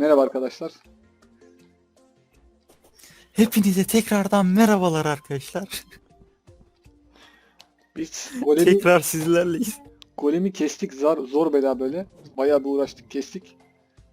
Merhaba arkadaşlar. Hepinize tekrardan merhabalar arkadaşlar. Biz golemi, Tekrar sizlerleyiz. golemi kestik zor, zor bela böyle. Bayağı bir uğraştık kestik.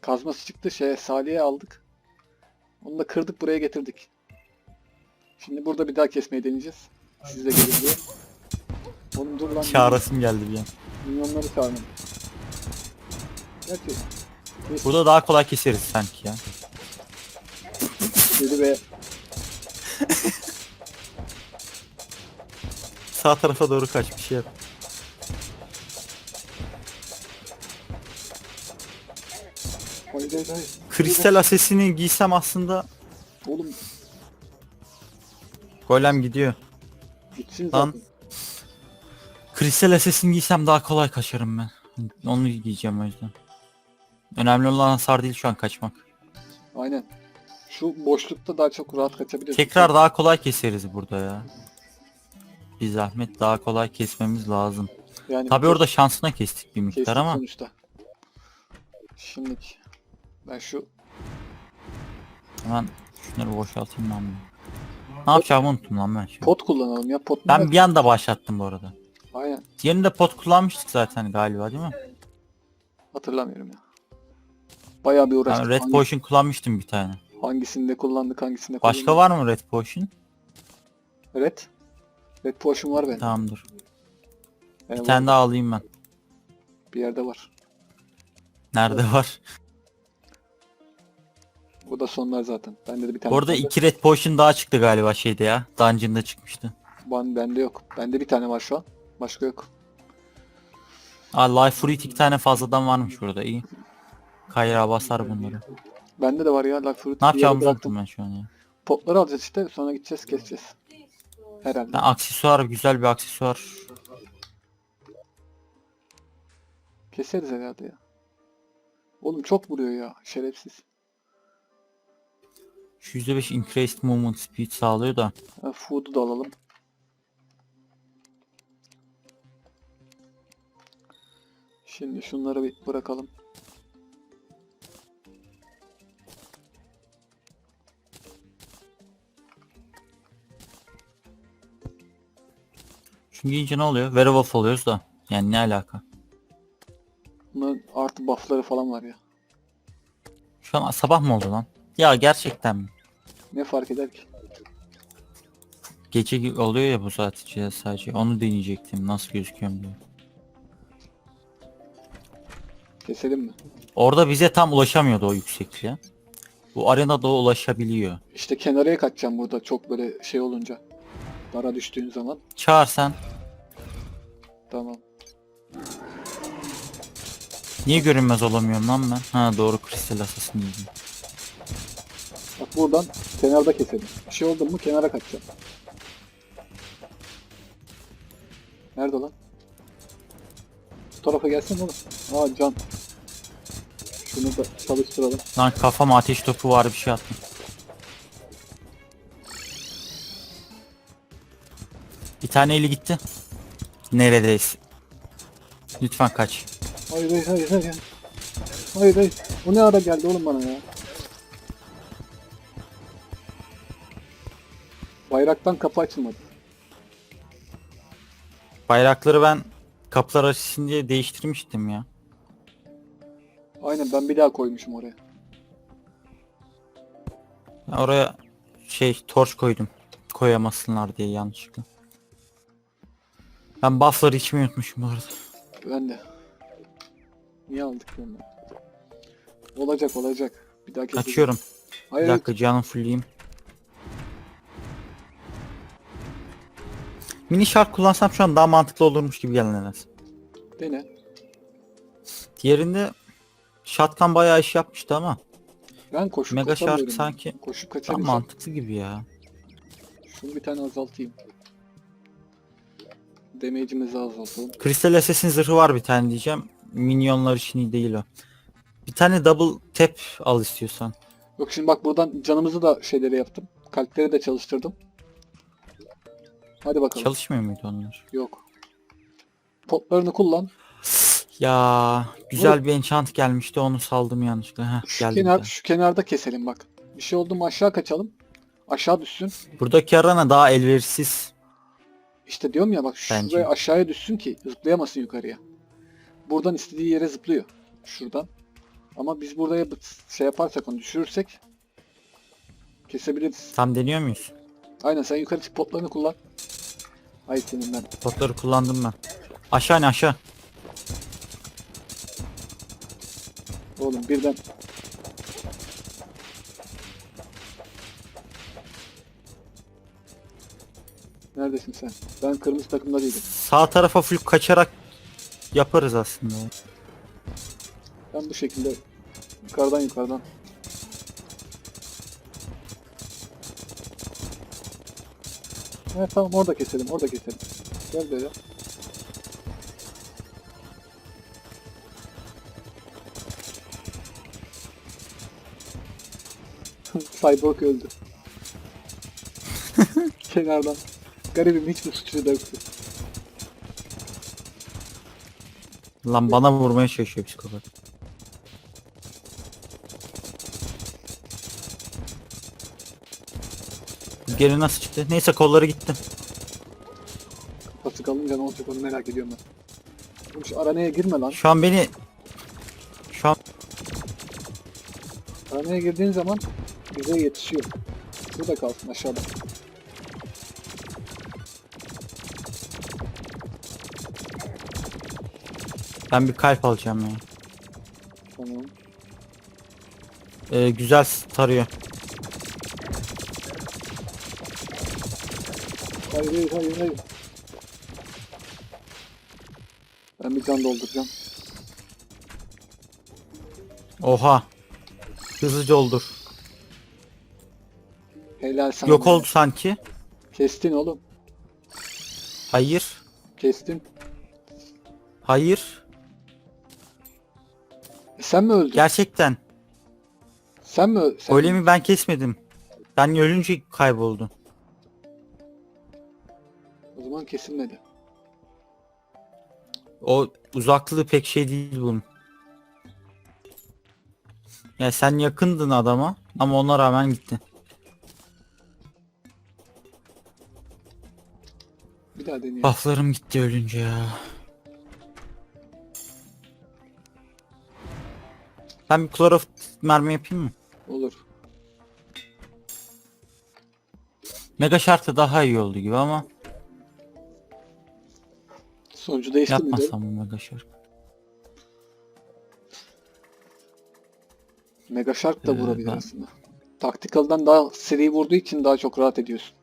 Kazması çıktı şeye Salih'e aldık. Onu da kırdık buraya getirdik. Şimdi burada bir daha kesmeyi deneyeceğiz. Siz de gelin diye. Oğlum dur lan. Çağrasım geldi bir an. Milyonları çağırın. Gerçi Burada daha kolay keseriz sanki ya. dedi ve Sağ tarafa doğru kaç bir şey yap. hayır hayır hayır. Kristal asesini giysem aslında Oğlum golem gidiyor. gitsin Lan. zaten. Kristal asesini giysem daha kolay kaçarım ben. Onu giyeceğim o yüzden. Önemli olan hasar değil şu an kaçmak. Aynen. Şu boşlukta daha çok rahat kaçabiliriz. Tekrar daha kolay keseriz burada ya. Bir zahmet daha kolay kesmemiz lazım. yani Tabi orada şansına kestik bir miktar Kestik ama sonuçta. Şimdi ben şu hemen şunları boşaltayım ben. bir. Ne yapacağımı unuttum lan ben an. pot kullanalım ya pot. Ben bir anda başlattım bu arada. Aynen Diğerinde pot kullanmıştık zaten galiba değil mi? hatırlamıyorum ya. Bayağı bir uğraştık. Ben Red Hangi- Potion kullanmıştım bir tane. hangisinde kullandık hangisinde Başka var mı Red Potion? Red. Red Potion var bende. Tamamdır. Yani Bir var, tane daha alayım ben. Bir yerde var. Nerede var? Bu da sonlar zaten. Bende de bir tane. Orada kaldı. iki Red Potion daha çıktı galiba şeyde ya. Dungeon'da çıkmıştı. Ben, bende yok. Bende bir tane var şu an. Başka yok. Aa Life Fruit iki tane fazladan varmış burada iyi. Kayra basar bunları. Bende de var ya Life Fruit. Ne yapacağımızı unuttum ben şu an ya. Potları alacağız işte sonra gideceğiz keseceğiz. Herhalde. Ben aksesuar güzel bir aksesuar. Keseriz herhalde ya. Oğlum çok vuruyor ya şerefsiz. Şu %5 increased movement speed sağlıyor da. Ha, food'u da alalım. Şimdi şunları bir bırakalım. Çünkü giyince ne oluyor? Werewolf oluyoruz da. Yani ne alaka? Bunların artı buff'ları falan var ya. Şu an sabah mı oldu lan? Ya gerçekten mi? Ne fark eder ki? Gece oluyor ya bu saat içinde sadece. Onu deneyecektim. Nasıl gözüküyorum diye. Keselim mi? Orada bize tam ulaşamıyordu o yüksekliğe. Bu arenada o ulaşabiliyor. İşte kenaraya kaçacağım burada çok böyle şey olunca. Dara düştüğün zaman. Çağır sen. Tamam. Niye görünmez olamıyorum lan ben? Ha doğru kristal asasını yedim. Bak buradan kenarda keselim. Bir şey oldu mu kenara kaçacağım. Nerede lan? Bu tarafa gelsin oğlum. Aa can. Şunu da çalıştıralım. Lan kafama ateş topu var bir şey attım. Bir tane eli gitti. Neredeyiz? Lütfen kaç. Hayır hayır hayır hayır. Hayır hayır. O ne ara geldi oğlum bana ya? Bayraktan kapı açılmadı. Bayrakları ben kapılar açılsın diye değiştirmiştim ya. Aynen ben bir daha koymuşum oraya. Ben oraya şey torç koydum. Koyamasınlar diye yanlışlıkla. Ben buffları içmeyi unutmuşum bu arada. Ben de. Niye aldık bunu? Olacak olacak. Bir daha keseceğiz. Kaçıyorum. Hayır, Bir dakika canım fullleyeyim. Mini şark kullansam şu an daha mantıklı olurmuş gibi geldi nedense. dene. Diğerinde shotgun bayağı iş yapmıştı ama Ben koşup Mega ya. sanki Koşup kaçabilsem. mantıklı gibi ya. Şunu bir tane azaltayım. Damage'imizi azaltalım. Crystal Assassin zırhı var bir tane diyeceğim. Minyonlar için iyi değil o. Bir tane double tap al istiyorsan. Yok şimdi bak buradan canımızı da şeyleri yaptım. Kalpleri de çalıştırdım. Hadi bakalım. Çalışmıyor muydu onlar? Yok. Potlarını kullan. Ya güzel bir enchant gelmişti onu saldım yanlışlıkla. Heh, Şu, geldi kenar, şu kenarda keselim bak. Bir şey oldu mu aşağı kaçalım. Aşağı düşsün. Buradaki arana daha elverişsiz. İşte diyorum ya bak şuraya Bence. aşağıya düşsün ki zıplayamasın yukarıya. Buradan istediği yere zıplıyor. Şuradan. Ama biz buraya şey yaparsak onu düşürürsek kesebiliriz. Tam deniyor muyuz? Aynen sen yukarı çık potlarını kullan. Ay senin ben. Potları kullandım ben. Aşağı ne aşağı. Oğlum birden. Neredesin sen? Ben kırmızı takımda değilim. Sağ tarafa full kaçarak yaparız aslında. Ben bu şekilde yukarıdan yukarıdan. Evet tamam orada keselim orada keselim. Gel böyle. Cyborg öldü. Kenardan. Garibim hiçbir suçu da yoktu. Lan bana vurmaya çalışıyor psikopat. Geri nasıl çıktı? Neyse kolları gitti. Kafası kalınca ne olacak onu merak ediyorum ben. Oğlum şu aranaya girme lan. Şu an beni... Şu an Aranaya girdiğin zaman bize yetişiyor. Burada kalsın aşağıda. Ben bir kalp alacağım ya. Tamam. Ee, güzel tarıyor. Hayır hayır hayır hayır. Ben bir can dolduracağım. Oha. Hızlıca oldur. Helal sana. Yok be. oldu sanki. Kestin oğlum. Hayır. Kestin. Hayır. Sen mi öldün? Gerçekten. Sen mi öldün? Sen Öyle mi ben kesmedim. Ben ölünce kayboldu. O zaman kesilmedi. O uzaklığı pek şey değil bunun. Ya sen yakındın adama ama ona rağmen gitti. Bir daha deneyelim. Bufflarım gitti ölünce ya. Ben bir klorof mermi yapayım mı? Olur. Mega şartı daha iyi oldu gibi ama Sonucu değişti mi? dedim. yapmasam mı mega şart? Mega Shark da Ee, vurabilir ben- aslında. Tactical'dan daha seri vurduğu için daha çok rahat ediyorsun.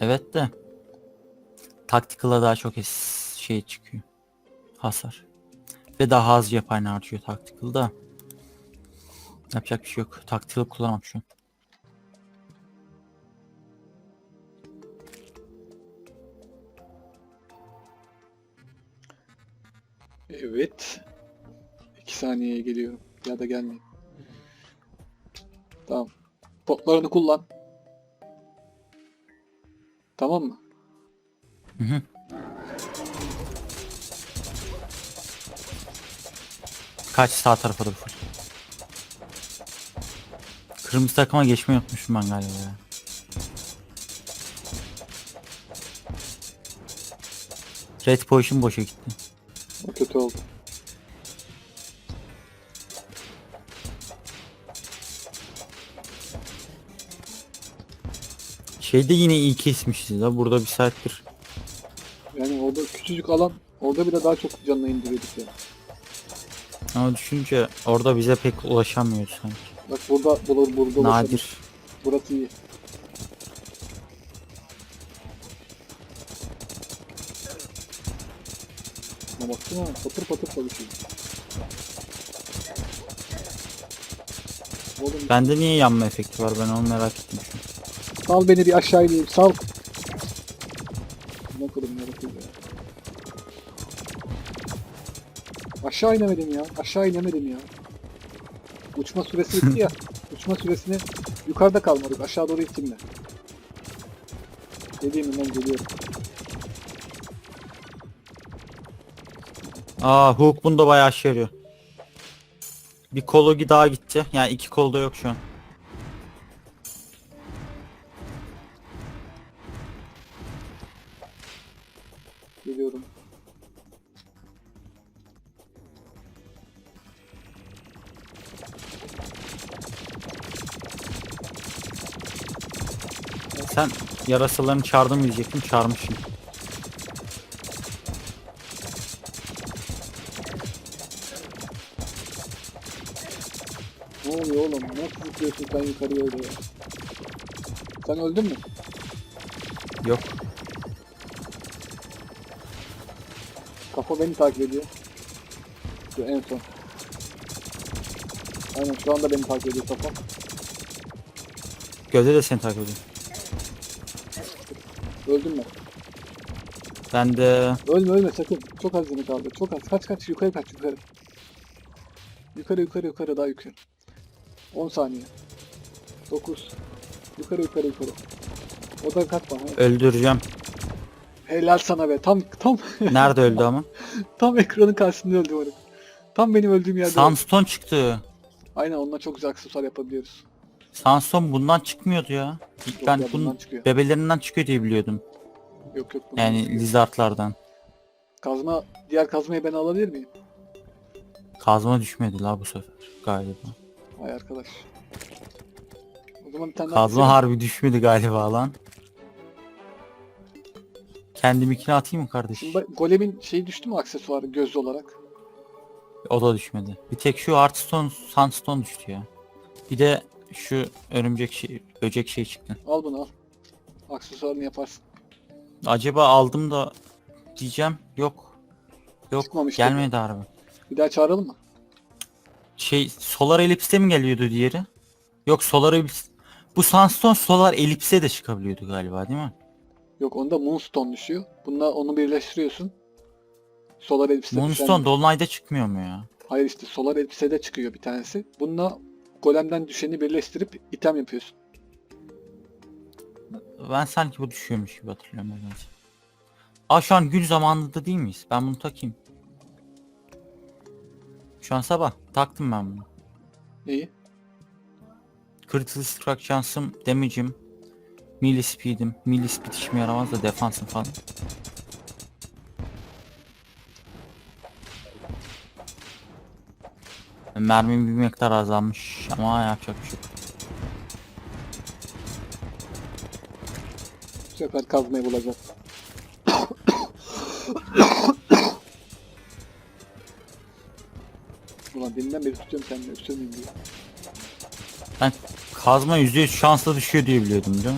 Evet de Tactical'a daha çok şey çıkıyor. Hasar. Ve daha az cephane harcıyor Tactical'da. Yapacak bir şey yok. Tactical kullanamam şu an. Evet. 2 saniyeye geliyorum. Ya da gelmeyin. Tamam. Potlarını kullan. Tamam mı? Hı hı. Kaç sağ tarafa doğru full. Kırmızı takıma geçmeyi unutmuşum ben galiba ya. Red Potion boşa gitti. O kötü oldu. Şeyde yine iyi kesmişiz da burada bir saattir. Yani orada küçücük alan orada bile daha çok canına indiriyorduk ya. Ama düşünce orada bize pek ulaşamıyoruz sanki. Bak burada burada ulaşalım. Nadir. Burası iyi. Ama baksana patır patır çalışıyor. Oğlum Bende niye yanma efekti var ben onu merak ettim şu sal beni bir aşağı ineyim sal. Ne kadar yaratıyor ya. Aşağı inemedim ya. Aşağı inemedim ya. Uçma süresi bitti ya. Uçma süresini yukarıda kalmadık. Aşağı doğru gittim ben. Dediğim ben geliyorum. Aa Hook bunda bayağı işe yarıyor. Bir kolu daha gitti. Yani iki kol da yok şu an. Yarasalarını çağırdın mı diyecektim. Çağırmışsın. Ne oluyor oğlum? Nasıl zıplıyorsun sen yukarıya öyle ya? Sen öldün mü? Yok. Kafa beni takip ediyor. Şu en son. Aynen şu anda beni takip ediyor kafa. Gözde de seni takip ediyor. Öldüm ben. Ben de Ölme ölme sakın. Çok az canı kaldı. Çok az. Kaç kaç yukarı kaç yukarı. Yukarı yukarı yukarı daha yukarı. 10 saniye. 9. Yukarı yukarı yukarı. O da kaç bana. öldüreceğim. Helal sana be. Tam tam Nerede öldü ama? tam ekranın karşısında öldü varım. Tam benim öldüğüm yerde. öldü. Sunstone çıktı. Aynen onunla çok güzel aksesuar yapabiliyoruz. Sunstone bundan çıkmıyordu ya. İlk Yok ben ya, bundan bunun çıkıyor. bebelerinden çıkıyor diye biliyordum. Yok yok. bundan Yani çıkıyor. lizardlardan. Kazma diğer kazmayı ben alabilir miyim? Kazma düşmedi la bu sefer galiba. Ay arkadaş. O zaman bir tane daha Kazma harbi düşmedi galiba lan. Kendiminkini atayım mı kardeş? Şimdi bak, golemin şeyi düştü mü aksesuarı gözlü olarak? O da düşmedi. Bir tek şu Artstone, Sunstone düştü ya. Bir de şu örümcek şey, böcek şey çıktı. Al bunu al. Aksesuarını yaparsın. Acaba aldım da diyeceğim. Yok. Yok. Çıkmamış gelmedi harbi. Bir daha çağıralım mı? Şey Solar Ellipse'e mi geliyordu diğeri? Yok Solar Ellipse. Bu Sunstone Solar Ellipse'e de çıkabiliyordu galiba değil mi? Yok onda Moonstone düşüyor. Bununla onu birleştiriyorsun. Solar elbise Moonstone Dolunay'da çıkmıyor mu ya? Hayır işte solar elbisede çıkıyor bir tanesi. Bununla golemden düşeni birleştirip item yapıyorsun. Ben sanki bu düşüyormuş gibi hatırlıyorum nedense. Aa şu an gün zamanında değil miyiz? Ben bunu takayım. Şu an sabah. Taktım ben bunu. İyi. Critical strike şansım, damage'im, melee speed'im. Melee speed işime yaramaz da defansım falan. Mermim bir miktar azalmış ama yapacak bir şey. Bu sefer kazmayı bulacağız. Ulan deminden beri tutuyorum kendimi öksürmeyeyim diye. Ben kazma %100 şansla düşüyor diye biliyordum? Ya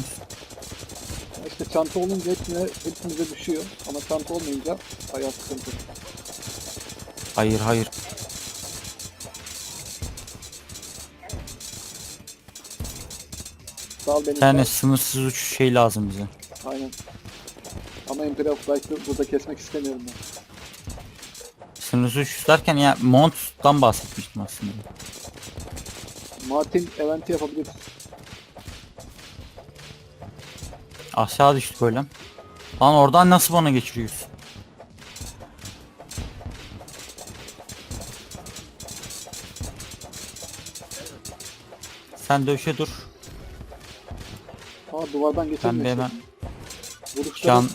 İşte çanta olunca hepsine, hepimize düşüyor. Ama çanta olmayınca hayat sıkıntı. Hayır hayır. Sağ ol beni. Bir tane sağ sınırsız uçuş şey lazım bize. Aynen. Ama Imperial Flight'ı burada kesmek istemiyorum ben. Sınırsız uçuş derken ya Mont'tan bahsetmiştim aslında. Martin eventi yapabiliriz. Aşağı düştük öyle. Lan oradan nasıl bana geçiriyorsun? Sen dövüşe dur. Aa duvardan. Ben bir hemen can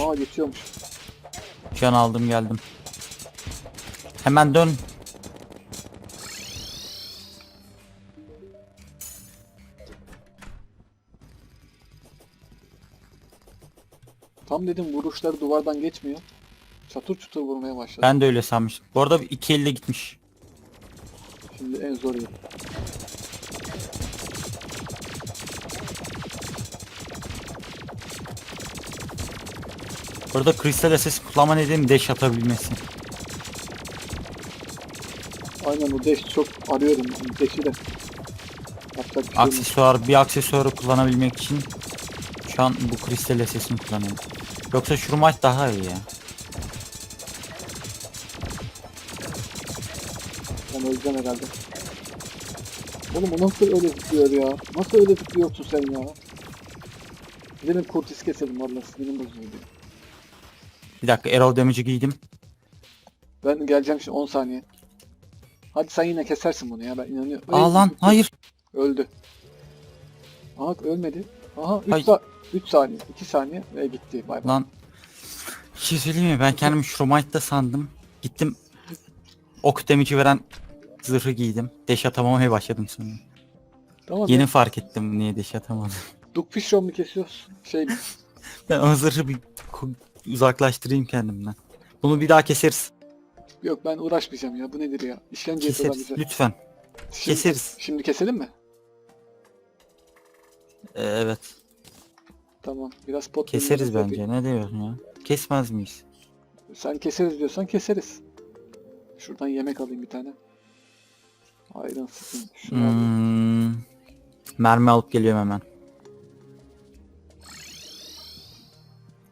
Aa geçiyormuş. can aldım geldim. Hemen dön. Tam dedim vuruşları duvardan geçmiyor. Çatır çutur vurmaya başladı. Ben de öyle sanmıştım. Bu arada iki elle gitmiş. Şimdi en zor yer. Burada kristal SS kullanma nedeni dash atabilmesi. Aynen o dash çok arıyorum. yani Dash'i de. Bir şey yok. Aksesuar, bir aksesuarı kullanabilmek için şu an bu kristal SS'ini kullanıyorum. Yoksa Shurmite daha iyi ya. Ben öleceğim herhalde. Oğlum o nasıl öyle zıplıyor ya? Nasıl öyle zıplıyorsun sen ya? Gidelim kurtis keselim valla sinirim bozuldu. Bir dakika arrow damage'i giydim. Ben geleceğim şimdi 10 saniye. Hadi sen yine kesersin bunu ya ben inanıyorum. Aa lan hayır. Öldü. Aha ölmedi. Aha 3 Hayır. sa 3 saniye, 2 saniye ve gitti. Bay bay. Lan. Bir şey söyleyeyim mi? Ben kendimi Shromite'da sandım. Gittim. Ok damage'i veren zırhı giydim. Deş atamamaya başladım sonra. Tamam. Yeni ya. fark ettim niye deş atamadım. Dukfish Row mu kesiyoruz? Şey Ben o zırhı bir ko- uzaklaştırayım kendimden. Bunu bir daha keseriz. yok ben uğraşmayacağım ya. Bu nedir ya? İşkence yapıyorlar Keseriz. bize. Lütfen. Şimdi, Keseriz. Şimdi keselim mi? Ee, evet. Tamam. Biraz pot Keseriz bence. yapayım. Ne diyorsun ya? Kesmez miyiz? Sen keseriz diyorsan keseriz. Şuradan yemek alayım bir tane. Ayran sıkın. Şunu alayım. Hmm, mermi alıp geliyorum hemen.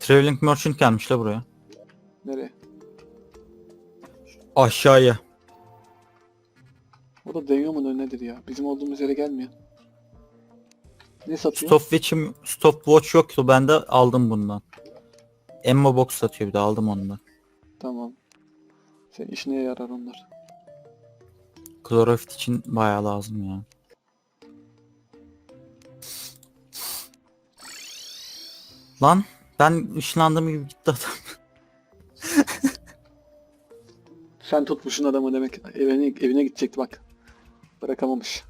Traveling Merchant gelmiş la buraya. Nereye? Aşağıya. O da mu nedir ya? Bizim olduğumuz yere gelmiyor. Ne satıyor? Stopwatch'im, stopwatch yoktu. Ben de aldım bundan. Emma box satıyor bir de aldım ondan. Tamam. Senin işine yarar onlar. Klorofit için bayağı lazım ya. Lan ben ışınlandığım gibi gitti adam. Sen tutmuşsun adamı demek. Evine, evine gidecekti bak. Bırakamamış.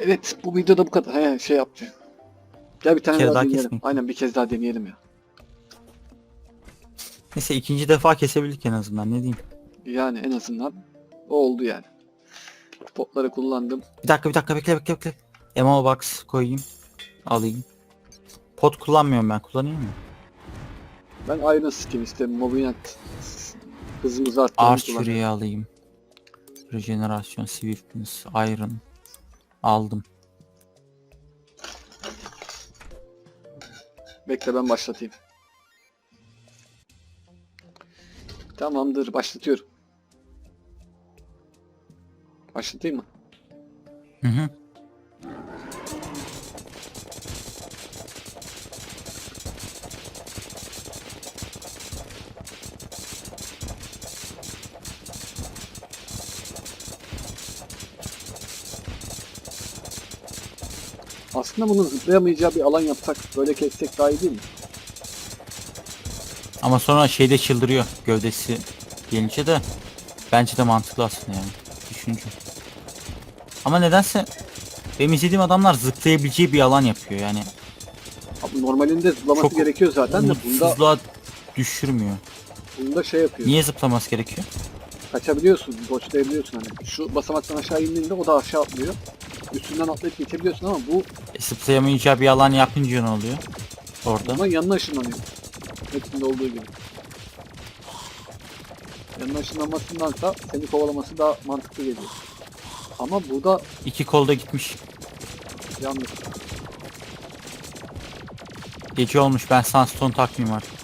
Evet bu videoda bu kadar. He şey yaptı. Gel bir tane kere daha, daha deneyelim. kesmeyin. Aynen bir kez daha deneyelim ya. Neyse ikinci defa kesebildik en azından ne diyeyim. Yani en azından o oldu yani. Potları kullandım. Bir dakika bir dakika bekle bekle bekle. Emma box koyayım. Alayım. Pot kullanmıyorum ben kullanayım mı? Ben Iron Skin işte Mobinet hızımızı arttırmayı kullanıyorum. Archery'yi alayım. Regenerasyon, Swiftness, Iron. Aldım. Bekle ben başlatayım. Tamamdır başlatıyorum. Başlatayım mı? Hı hı. Aslında bunun zıplayamayacağı bir alan yapsak böyle kessek daha iyi değil mi? Ama sonra şeyde çıldırıyor gövdesi gelince de bence de mantıklı aslında yani düşünce. Ama nedense benim izlediğim adamlar zıplayabileceği bir alan yapıyor yani. Abi normalinde zıplaması Çok gerekiyor zaten de bunda, Umutsuzluğa düşürmüyor. bunda şey yapıyor. Niye zıplaması gerekiyor? Kaçabiliyorsun, boçlayabiliyorsun hani. Şu basamaktan aşağı indiğinde o da aşağı atlıyor. Üstünden atlayıp geçebiliyorsun ama bu E, zıplayamayacağı bir alan yapınca ne oluyor? Orada. Ama yanına ışınlanıyor. Hepsinde olduğu gibi. Yanına ışınlanmasındansa seni kovalaması daha mantıklı geliyor. Ama bu da İki kolda gitmiş. yanlış. Gece olmuş ben Sunstone takmayayım artık.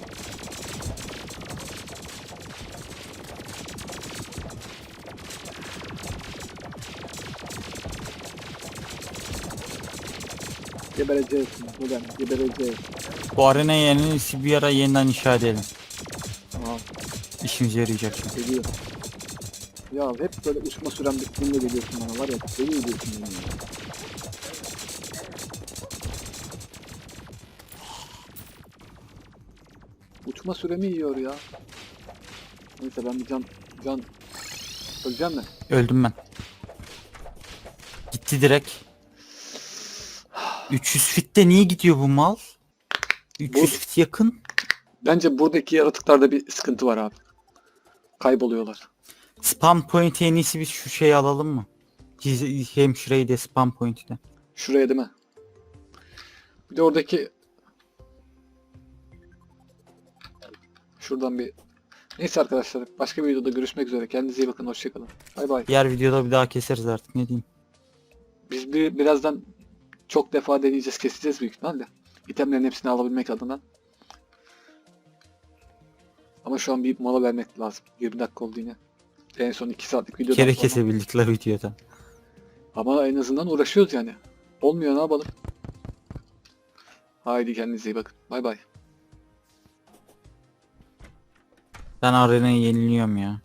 Gebereceğiz. Neden? Gebereceğiz. Bu arenayı en iyisi bir ara yeniden inşa edelim. Aha İşimize yarayacak çünkü. geliyor. Ya hep böyle uçma süren bittiğinde geliyorsun bana var ya. Deli ediyorsun beni ya. Uçma süremi yiyor ya. Neyse ben bir can can öleceğim mi? Öldüm ben. Gitti direkt. 300 fitte niye gidiyor bu mal? 300 Bu- fit yakın. Bence buradaki yaratıklarda bir sıkıntı var abi. Kayboluyorlar. Spam point en iyisi biz şu şeyi alalım mı? Giz- Hemşireyi de spam point'i de. Şuraya değil mi? Bir de oradaki Şuradan bir Neyse arkadaşlar başka bir videoda görüşmek üzere. Kendinize iyi bakın. Hoşçakalın. Bay bay. Diğer videoda bir daha keseriz artık ne diyeyim. Biz bir, birazdan çok defa deneyeceğiz, keseceğiz büyük ihtimalle. İtemlerin hepsini alabilmek adına. Ama şu an bir mola vermek lazım. 20 dakika oldu yine. En son 2 saatlik videodan Kere sonra. kesebildik la videodan. Ama en azından uğraşıyoruz yani. Olmuyor ne yapalım. Haydi kendinize iyi bakın. Bay bay. Ben arenayı yeniliyorum ya.